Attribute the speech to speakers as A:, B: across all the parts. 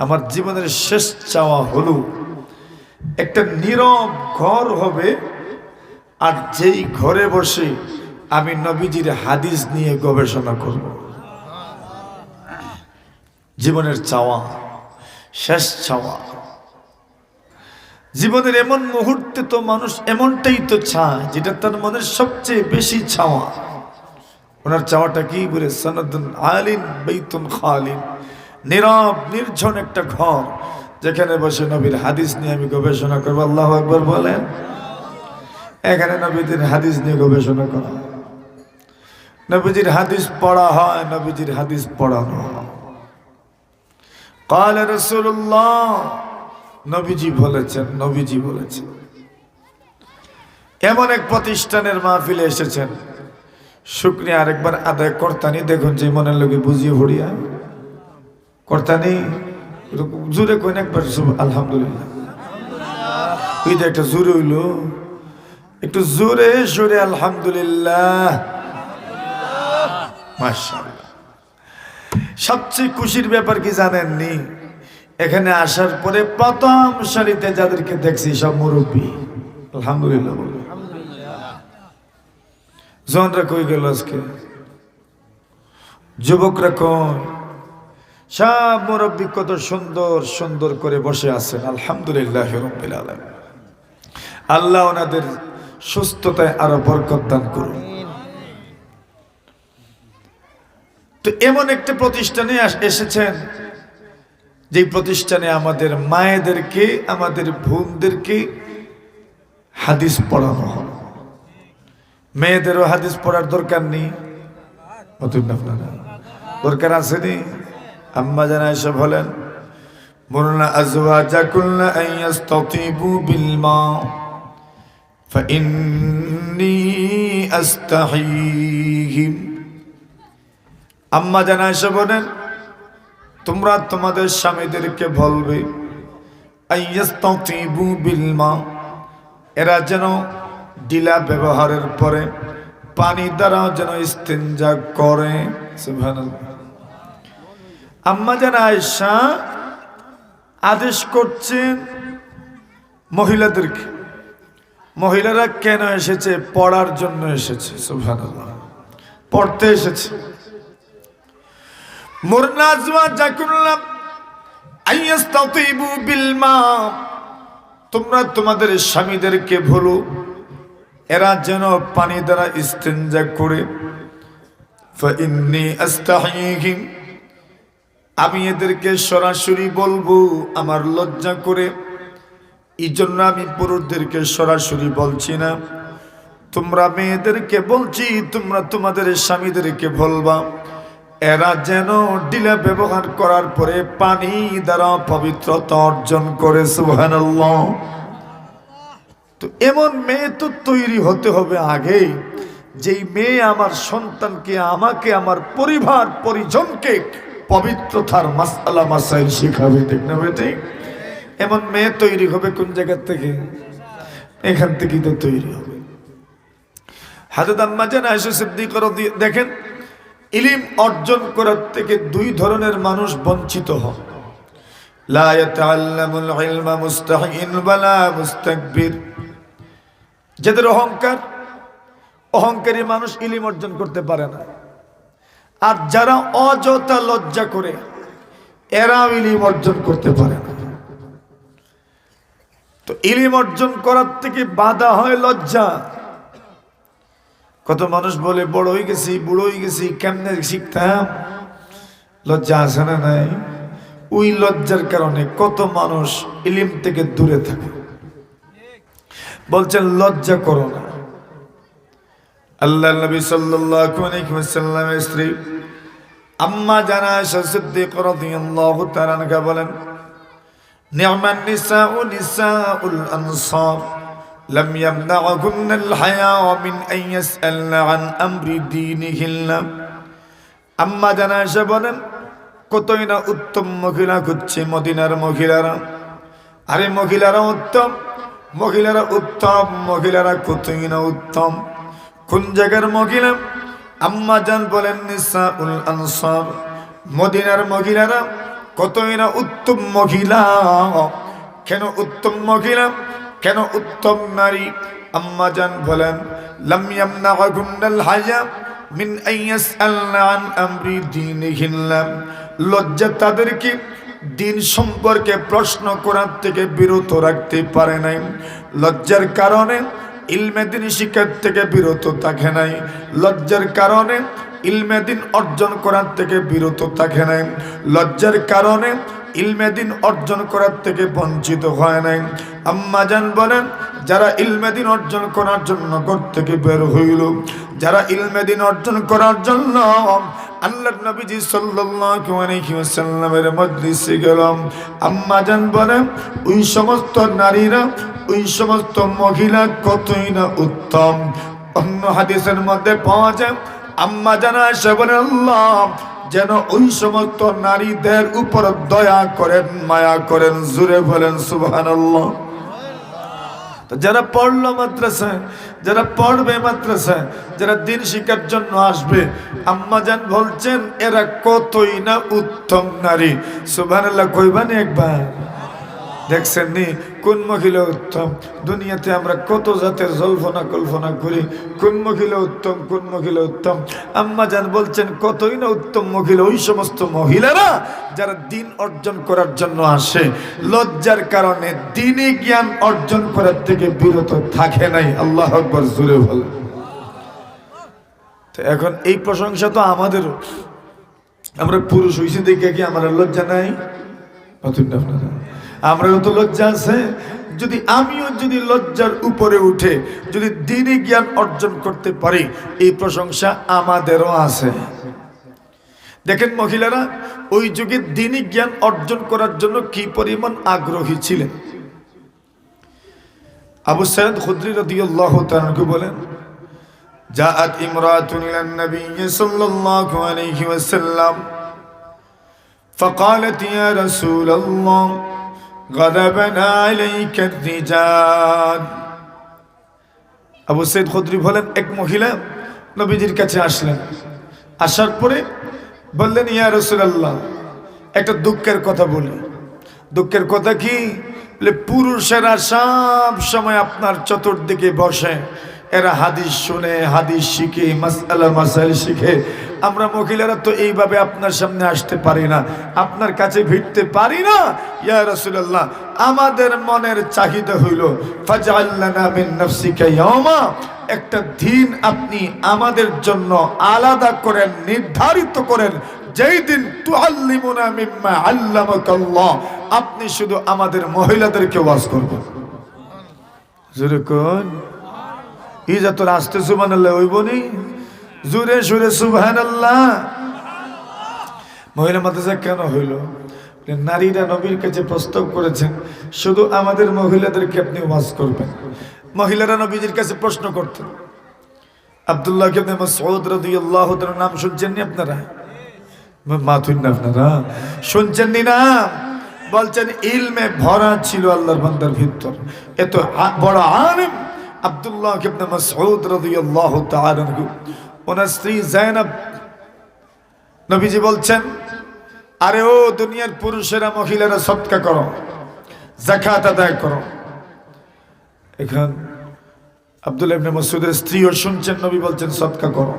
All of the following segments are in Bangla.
A: আমার জীবনের শেষ চাওয়া হলো, একটা নীরব ঘর হবে, আর যেই ঘরে বসে আমি নবীজির হাদিস নিয়ে গবেষণা করব। জীবনের চাওয়া, শেষ চাওয়া। জীবনের এমন মুহূর্তে তো মানুষ এমনটাই তো চায়, যেটা তার মনের সবচেয়ে বেশি চাওয়া। ওনার চাওয়াটা কি বলে, সনদুন আলিন বেতুন খালিন। নীরব, নির্জন একটা ঘর, যেখানে বসে নবীর হাদিস নিয়ে আমি গবেষণা করব। আল্লাহ একবার বলেন। এখানে নবীদের হাদিস নিয়ে গবেষণা করা নবীজির হাদিস পড়া হয়, নবীজির হাদিস পড়ানো কাল রসুল্লাহ নবীজি বলেছেন নবীজি বলেছেন। এমন এক প্রতিষ্ঠানের মাহফিলে এসেছেন। শুক্রিয়া আরেকবার আদায় কর্তানি, দেখুন যে মনের লোকে বুঝিয়ে ভরিয়া। কর্তানি জোরে কইন একবার আলহামদুলিল্লাহ। ওই যে একটা জোরে হইল। একটু জোরে জোরে আলহামদুলিল্লাহ। সবচেয়ে খুশির ব্যাপার কি জানেননি? এখানে আসার পরে প্রথম সারিতে যাদেরকে দেখছি সব মুরব্বী। আলহামদুলিল্লাহ জনরা কই গেল আজকে? যুবকরা কই? সব মুরব্বী কত সুন্দর সুন্দর করে বসে আছেন, আলহামদুলিল্লাহ আল্লাহ ওনাদের সুস্থতায় আরও বরকত দান করুন। তো এমন একটা প্রতিষ্ঠানে এসেছেন যে প্রতিষ্ঠানে আমাদের মায়েদেরকে, আমাদের বোনদেরকে হাদিস পড়ানো হয়। মেয়েদেরও হাদিস পড়ার দরকার নেই নতুন আপনারা দরকার আসেনি আম্মা জানা এসব হলেন মরনা আজওয়াজাকুল্লা আইয়াস্তাতিবু বিল মা فإني أستحيهم আম্মা জানা এসে বলেন তোমরা তোমাদের স্বামীদেরকে বলবে আইয়াস্তাতিবু বিল মা এরা যেন ডিলা ব্যবহারের পরে পানি দ্বারা যেন ইস্তেঞ্জা করে। আম্মা যেন আয়েশা আদেশ করছেন মহিলাদেরকে, মহিলারা কেন এসেছে? পড়ার জন্য এসেছে। পড়তে এসেছে। বিল মা, তোমরা তোমাদের স্বামীদেরকে ভুলো। এরা যেন পানি দ্বারা স্টেঞ্জা করে আমি এদেরকে সরাসরি বলব আমার লজ্জা করে। এই জন্য আমি পুরুষদেরকে সরাসরি বলছি না। তোমরা মেয়েদেরকে বলছি, তোমরা তোমাদের স্বামীদেরকে বলবা। এরা যেন ডিলা ব্যবহার করার পরে পানি দ্বারা পবিত্রতা অর্জন করে সুহানাল্লাহ তো এমন মেয়ে তো তৈরি হতে হবে আগেই যেই মেয়ে আমার সন্তানকে, আমাকে, আমার পরিবার, পরিজনকে পবিত্রতার মাসালা মাসাইল শিখাবে, ঠিক না বেটে এমন মেয়ে তৈরি হবে কোন জায়গা থেকে? এখান থেকেই তো তৈরি হবে। হাজরত আম্মা জান আয়েশা সিদ্দিক দেখেন, ইলিম অর্জন করার থেকে দুই ধরনের মানুষ বঞ্চিত হয় লা ইয়াতাআল্লামুল ইলমা মুস্তাহিন ওয়ালা মুস্তাকবির। যাদের অহংকার, অহংকারী মানুষ ইলিম অর্জন করতে পারে না। আর যারা অযথা লজ্জা করে, এরাও ইলিম অর্জন করতে পারে না। তো ইলিম অর্জন করার থেকে বাধা হয় লজ্জা। কত মানুষ বলে, বড় হয়ে গেছি, বুড়ো হয়ে গেছি, কেমনে শিখতাম? লজ্জা আছে না নাই? ওই লজ্জার কারণে কত মানুষ ইলিম থেকে দূরে থাকে বলছেন লজ্জা করো না আল্লাহ নবী সাল্লাল্লাহু আলাইহি ওয়াসাল্লামের স্ত্রী আম্মা জানা আয়েশা সিদ্দিক রাদিয়াল্লাহু তাআলা আনহা বলেন নি'মান নিসাউ নিসাউল আনসার لم يمنعهن الحياء من أن يسألن عن أمر دينهن আম্মা জানা এসে বলেন কতই না উত্তম মহিলা খুঁজছে মদিনার মহিলারা? আরে মহিলারা উত্তম মহিলারা উত্তম, মহিলারা কতই না উত্তম? কোন জায়গার মহিলা? আম্মা জান বলেন, নিসাউল আনসার। মদিনার মহিলারা কতই না উত্তম মহিলা? কেন উত্তম মহিলা? কেন উত্তম নারী? আম্মা জান বলেন, লাম ইয়ামনাহুন্নাল হায়া মিন আন আমরি দীনিহিন্না লজ্জা তাদেরকে দিন সম্পর্কে প্রশ্ন করার থেকে বিরত রাখতে পারে নাই। লজ্জার কারণে ইলমে দিন শিক্ষার থেকে বিরত থাকে নাই। লজ্জার কারণে ইলমে দিন অর্জন করার থেকে বিরত থাকে নাই। লজ্জার কারণে ইলমে দিন অর্জন করার থেকে বঞ্চিত হয় নাই। আম্মা জান বলেন, যারা ইলমে দিন অর্জন করার জন্য ঘর থেকে বের হইল, যারা ইলমে দিন অর্জন করার জন্য আল্লাহ নবীজি সাল্লাল্লাহু আলাইহি ওয়াসাল্লামের মজলিসে গেলাম। আম্মা জান বলেন ওই সমস্ত নারীরা, ওই সমস্ত মহিলা কতই না উত্তম? অন্য হাদিসের মধ্যে পাওয়া যায়, আম্মা জানা এসে বলেন আল্লাহ, যেন ওই সমস্ত নারীদের উপর দয়া করেন, মায়া করেন জুড়ে বলেন সুবহানাল্লাহ। তো যারা পড়ল মাদ্রাসায়, যারা পড়বে মাদ্রাসায়, যারা দিন শিক্ষার জন্য আসবে, আম্মা আম্মাজান বলছেন, এরা কতই না উত্তম নারী। সুবহানাল্লাহ কইবানি একবার? দেখছেন নি? কোন মহিলা উত্তম? দুনিয়াতে আমরা কত জাতের জল্পনা কল্পনা করি। কোন মহিলা উত্তম, কোন মহিলা উত্তম? আম্মা যান বলছেন, কতই না উত্তম মহিলা, ওই সমস্ত মহিলারা যারা দিন অর্জন করার জন্য আসে। লজ্জার কারণে দিনে জ্ঞান অর্জন করার থেকে বিরত থাকে নাই। আল্লাহ আকবর জুড়ে বলে তো এখন এই প্রশংসা তো আমাদেরও। আমরা পুরুষ হয়েছি দেখে কি আমার লজ্জা নাই? আপনারা আমরাও তো লজ্জা আছে যদি আমিও যদি লজ্জার উপরে উঠে যদি দিনে জ্ঞান অর্জন করতে পারি এই প্রশংসা আমাদেরও আছে দেখেন মহিলারা ওই যুগে দিনী জ্ঞান অর্জন করার জন্য কি পরিমাণ আগ্রহী ছিলেন আবু সাইদ খুদ্রি রাদিয়াল্লাহু তাআলা বলেন জাআত ইমরাতুন ইলান নবী সাল্লাল্লাহু আলাইহি ওয়াসাল্লাম فقالت يا رسول الله غضبنا عليك الرجال আবু সৈদ খুদ্রি বলেন এক মহিলা নবীজির কাছে আসলেন আসার পরে বললেন ইয়া রসুলাল্লাহ একটা দুঃখের কথা বলি দুঃখের কথা কি বলে পুরুষেরা সব সময় আপনার চতুর্দিকে বসে এরা হাদিস শুনে হাদিস শিখে মাসালা মাসাইল শিখে আমরা মহিলারা তো এইভাবে আপনার সামনে আসতে পারি না। আপনার কাছে ভিড়তে পারি না। ইয়া রাসূলুল্লাহ, আমাদের মনের চাহিদা হইল ইয়াওমা একটা দিন আপনি আমাদের জন্য আলাদা করেন, নির্ধারিত করেন, যেই দিন তুআল্লিমুনা মিম্মা আল্লামাকাল্লাহ, আপনি শুধু আমাদের মহিলাদেরকে ওয়াজ করবেন। জোরে কোন। ই যত রাস্তে সুবান জুরে সুরে সুবহান আল্লাহ মহিলা মাদ্রাসা কেন হইল? নারীরা নবীর কাছে প্রস্তাব করেছেন, শুধু আমাদের মহিলাদেরকে আপনি ওয়াজ করবেন। মহিলারা নবীজির কাছে প্রশ্ন করতেন, আব্দুল্লাহ কেমন মাসউদ রাদিয়াল্লাহু তাআলার নাম শুনছেননি আপনারা? মাথুন না আপনারা? শুনছেন নি? বলছেন, ইলমে ভরা ছিল আল্লাহর বান্দার ভিতর। এত বড় আলেম আব্দুল্লাহ ইবনে মাসউদ রাদিয়াল্লাহু তাআলা আনহু। ওনার স্ত্রী জায়নাব নবীজি বলছেন, আরে ও দুনিয়ার পুরুষেরা, মহিলারা সৎকা করো জাকাত আদায় করো। এখন আব্দুল্লাহ ইবনে মাসউদের স্ত্রীও শুনছেন, নবী বলছেন, সৎকা করো।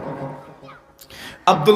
A: আব্দুল্লাহ